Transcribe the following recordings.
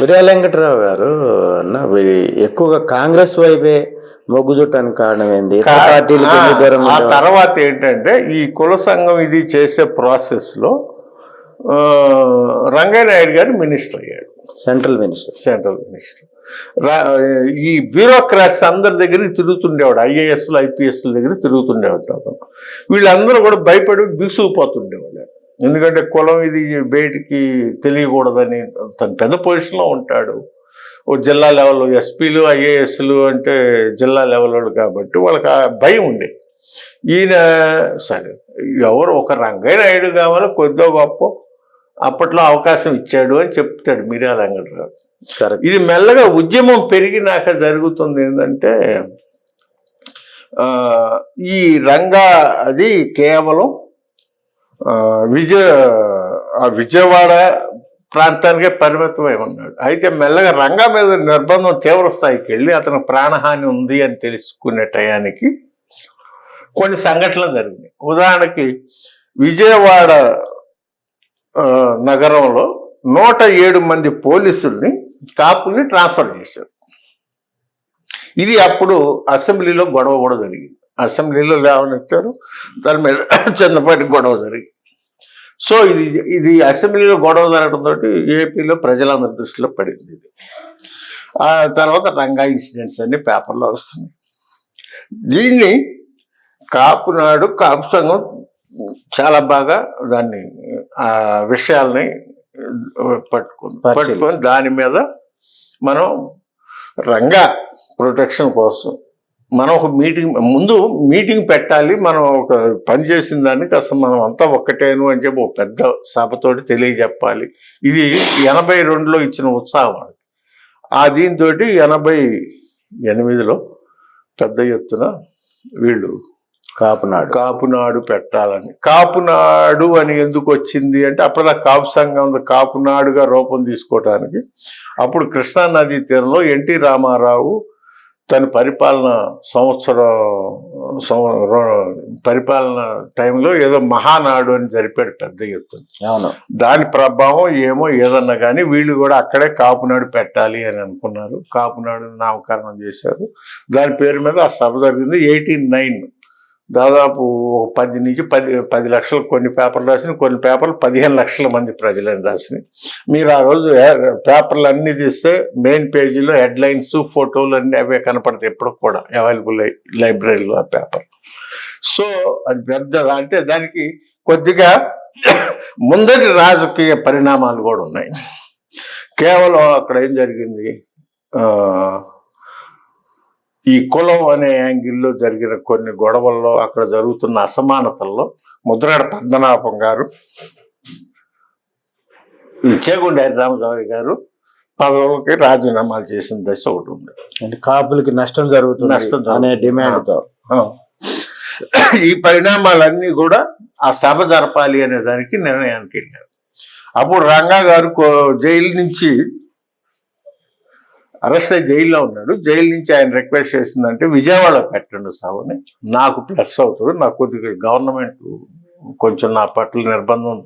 విజయ వెంకటరావు గారు అన్న ఎక్కువగా కాంగ్రెస్ వైపే మొగ్గు చుట్టానికి కారణం ఏంది ఆ? తర్వాత ఏంటంటే ఈ కుల సంఘం ఇది చేసే ప్రాసెస్లో ఆ, రంగయ్య నాయుడు గారు మినిస్టర్ అయ్యాడు. Central minister. Central minister. ఈ బ్యూరోక్రాట్స్ అందరి దగ్గరికి తిరుగుతుండేవాడు ఐఏఎస్లు ఐపీఎస్ల దగ్గర తిరుగుతుండేవాడు. అతను వీళ్ళందరూ కూడా భయపడి బిగుసుకుపోతుండేవాడు ఎందుకంటే కులం ఇది బయటికి తెలియకూడదని తను పెద్ద పొజిషన్లో ఉంటాడు. ఓ జిల్లా లెవెల్ ఎస్పీలు ఐఏఎస్లు అంటే జిల్లా లెవెల్ కాబట్టి వాళ్ళకి ఆ భయం ఉండేది ఈయన సరే ఎవరు ఒక రంగయ్య నాయుడు కావాలి కొద్దో గొప్ప అప్పట్లో అవకాశం ఇచ్చాడు అని చెప్తాడు మీరా రంగరావు కరెక్ట్. ఇది మెల్లగా ఉద్యమం పెరిగినాక జరుగుతుంది ఏంటంటే ఈ రంగా అది కేవలం విజయ ఆ విజయవాడ ప్రాంతానికే పరిమితమై ఉన్నాడు. అయితే మెల్లగా రంగా మీద నిర్బంధం తీవ్ర స్థాయికి వెళ్ళి అతను ప్రాణహాని ఉంది అని తెలుసుకునే టయానికి కొన్ని సంఘటనలు జరిగినాయి. ఉదాహరణకి విజయవాడ నగరంలో నూట ఏడు మంది పోలీసుల్ని కాపుల్ని ట్రాన్స్ఫర్ చేశారు. ఇది అప్పుడు అసెంబ్లీలో గొడవ కూడా జరిగింది. అసెంబ్లీలో లేవనెత్తారు. దాని మీద చిన్నపాటి గొడవ జరిగింది. సో ఇది ఇది అసెంబ్లీలో గొడవ జరగడంతో ఏపీలో ప్రజలందరి దృష్టిలో పడింది ఇది. ఆ తర్వాత రంగా ఇన్సిడెంట్స్ అన్ని పేపర్లో వస్తున్నాయి. దీన్ని కాపు నాడు కాపు సంఘం చాలా బాగా దాన్ని ఆ విషయాల్ని పట్టుకుంది పరిశీలించి. పట్టుకొని దాని మీద మనం రంగా ప్రొటెక్షన్ కోసం మనం ఒక మీటింగ్ ముందు మీటింగ్ పెట్టాలి మనం ఒక పని చేసిన దాన్ని కాస్త మనం అంతా ఒక్కటేను అని చెప్పి ఒక పెద్ద సభతోటి తెలియజెప్పాలి. ఇది ఎనభై రెండులో ఇచ్చిన ఉత్సాహం అది. ఆ దీంతో ఎనభై ఎనిమిదిలో పెద్ద ఎత్తున వీళ్ళు కాపునాడు. కాపునాడు పెట్టాలని. కాపునాడు అని ఎందుకు వచ్చింది అంటే అప్పుడు కాపు సంఘం కాపునాడుగా రూపం తీసుకోవటానికి. అప్పుడు కృష్ణా నదీ తీరంలో ఎన్టీ రామారావు తన పరిపాలన సంవత్సరం పరిపాలన టైంలో ఏదో మహానాడు అని జరిపాడు పెద్ద ఎత్తున. అవును. దాని ప్రభావం ఏమో ఏదన్నా కానీ వీళ్ళు కూడా అక్కడే కాపునాడు పెట్టాలి అని అనుకున్నారు. కాపునాడు నామకరణం చేశారు. దాని పేరు మీద ఆ సభ జరిగింది ఎయిటీన్ నైన్. దాదాపు ఒక పది నుంచి పది పది లక్షలు కొన్ని పేపర్లు రాసిన కొన్ని పేపర్లు పదిహేను లక్షల మంది ప్రజలని రాసినాయి. మీరు ఆ రోజు పేపర్లు అన్నీ తీస్తే మెయిన్ పేజీలో హెడ్లైన్స్ ఫోటోలు అన్నీ అవే కనపడతాయి ఎప్పుడు కూడా అవైలబుల్ లైబ్రరీలో ఆ పేపర్. సో అది పెద్ద అంటే దానికి కొద్దిగా ముందటి రాజకీయ పరిణామాలు కూడా ఉన్నాయి. కేవలం అక్కడ ఏం జరిగింది? ఈ కులం అనే యాంగిల్లో జరిగిన కొన్ని గొడవల్లో అక్కడ జరుగుతున్న అసమానతల్లో ముద్రగడ పద్మనాభం గారు ఈ చేగుండి హరిరామరావు గారు పదవులకి రాజీనామాలు చేసిన దశ ఒకటి ఉంది అంటే కాపులకి నష్టం జరుగుతుంది నష్టం. అనే డిమాండ్తో ఆ. ఈ పరిణామాలన్నీ కూడా ఆ సభ జరపాలి అనే దానికి నిర్ణయానికి వెళ్ళారు అప్పుడు రంగా గారు జైలు నుంచి అరెస్ట్ అయ్యి జైల్లో ఉన్నాడు. జైలు నుంచి ఆయన రిక్వెస్ట్ చేసిందంటే విజయవాడలో పెట్టండి సభని నాకు ప్లస్ అవుతుంది. నాకు కొద్దిగా గవర్నమెంట్ కొంచెం నా పట్ల నిర్బంధం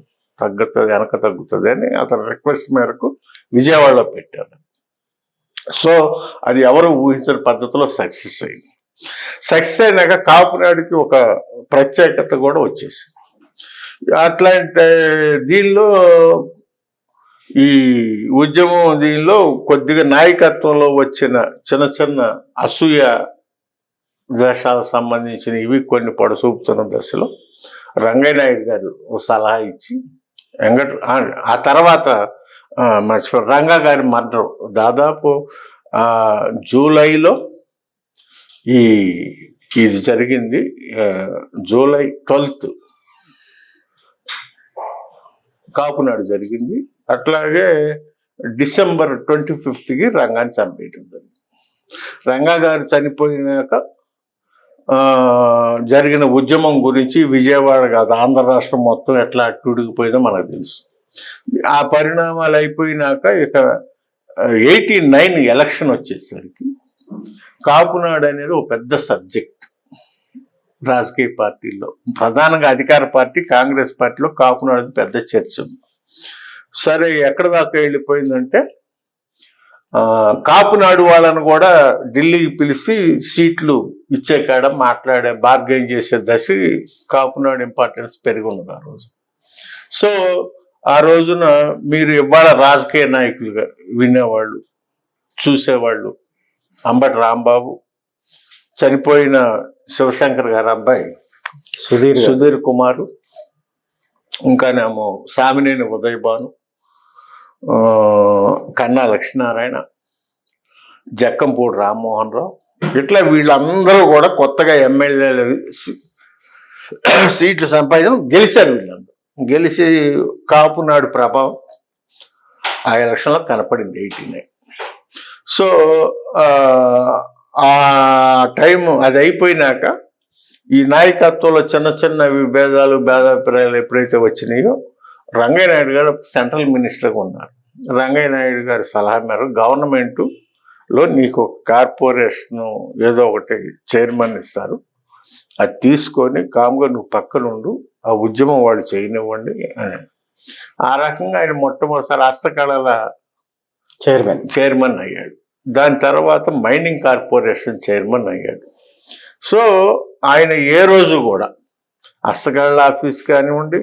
తగ్గుతుంది వెనక తగ్గుతుంది అని అతని రిక్వెస్ట్ మేరకు విజయవాడలో పెట్టాడు సో అది ఎవరు ఊహించిన పద్ధతిలో సక్సెస్ అయింది. సక్సెస్ అయినాక కాపునాడికి ఒక ప్రత్యేకత కూడా వచ్చేసింది. అట్లాంటి దీనిలో ఈ ఉద్యమం దీనిలో కొద్దిగా నాయకత్వంలో వచ్చిన చిన్న చిన్న అసూయ ద్వేషాలకు సంబంధించిన ఇవి కొన్ని పొడసూపుతున్న దశలో రంగయ్య నాయుడు గారు సలహా ఇచ్చి వెంకట ఆ- తర్వాత ఆ, మర్చిపో రంగా గారి మరణం దాదాపు జూలైలో ఈ ఇది జరిగింది. జూలై ట్వెల్త్ కాపునాడు జరిగింది. అట్లాగే డిసెంబర్ ట్వంటీ ఫిఫ్త్కి రంగాన్ని చంపేయటం జరిగింది. రంగా గారు చనిపోయినాక జరిగిన ఉద్యమం గురించి విజయవాడ కాదు ఆంధ్ర రాష్ట్రం మొత్తం ఎట్లా అట్టుడిగిపోయిందో మనకు తెలుసు. ఆ పరిణామాలు అయిపోయినాక ఇక ఎయిటీ నైన్ ఎలక్షన్ వచ్చేసరికి కాపునాడు అనేది ఒక పెద్ద సబ్జెక్ట్. రాజకీయ పార్టీల్లో ప్రధానంగా అధికార పార్టీ కాంగ్రెస్ పార్టీలో కాపునాడు పెద్ద చర్చ ఉంది. సరే ఎక్కడ దాకా వెళ్ళిపోయిందంటే కాపునాడు వాళ్ళను కూడా ఢిల్లీకి పిలిచి సీట్లు ఇచ్చే కాడ మాట్లాడే బార్గెన్ చేసే దశ కాపునాడు ఇంపార్టెన్స్ పెరిగి ఉన్నది ఆ రోజు. సో ఆ రోజున మీరు ఇవాళ రాజకీయ నాయకులుగా వినేవాళ్ళు చూసేవాళ్ళు అంబటి రాంబాబు చనిపోయిన శివశంకర్ గారి అబ్బాయి సుధీర్. సుధీర్ కుమారు ఇంకానేమో సామినేని ఉదయ్ భాను ఆ, కన్నా లక్ష్మీనారాయణ జక్కంపూడి రామ్మోహన్ రావు ఇట్లా వీళ్ళందరూ కూడా కొత్తగా ఎమ్మెల్యేలు సీట్లు సంపాదించడం గెలిచారు వీళ్ళందరూ గెలిచి కాపునాడు ప్రభావం ఆ ఎలక్షన్లో కనపడింది ఎయిటీ నైన్ సో ఆ, టైం అది అయిపోయినాక ఈ నాయకత్వంలో చిన్న చిన్న విభేదాలు భేదాభిప్రాయాలు ఎప్పుడైతే వచ్చినాయో రంగయ్య నాయుడు గారు సెంట్రల్ మినిస్టర్గా ఉన్నారు. రంగయ్య నాయుడు గారి సలహా మేరకు గవర్నమెంట్లో నీకు ఒక కార్పొరేషన్ ఏదో ఒకటి చైర్మన్ ఇస్తారు. అది తీసుకొని కామ్గా నువ్వు పక్కన ఉండు ఆ ఉద్యమం వాళ్ళు చేయనివ్వండి అని. ఆ రకంగా ఆయన మొట్టమొదటిసారి హస్తకళల చైర్మన్. చైర్మన్ అయ్యాడు. దాని తర్వాత మైనింగ్ కార్పొరేషన్ చైర్మన్ అయ్యాడు. సో ఆయన ఏ రోజు కూడా హస్తకళ ఆఫీస్ కానివ్వండి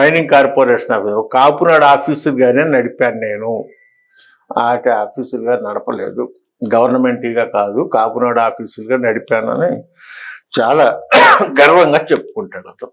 మైనింగ్ కార్పొరేషన్ ఆఫీస్ కాపునాడు ఆఫీసుగానే నడిపాను నేను. ఆట ఆఫీసులుగా నడపలేదు. గవర్నమెంట్గా కాదు కాపునాడు ఆఫీసులుగా నడిపానని చాలా గర్వంగా చెప్పుకుంటాడు అతను.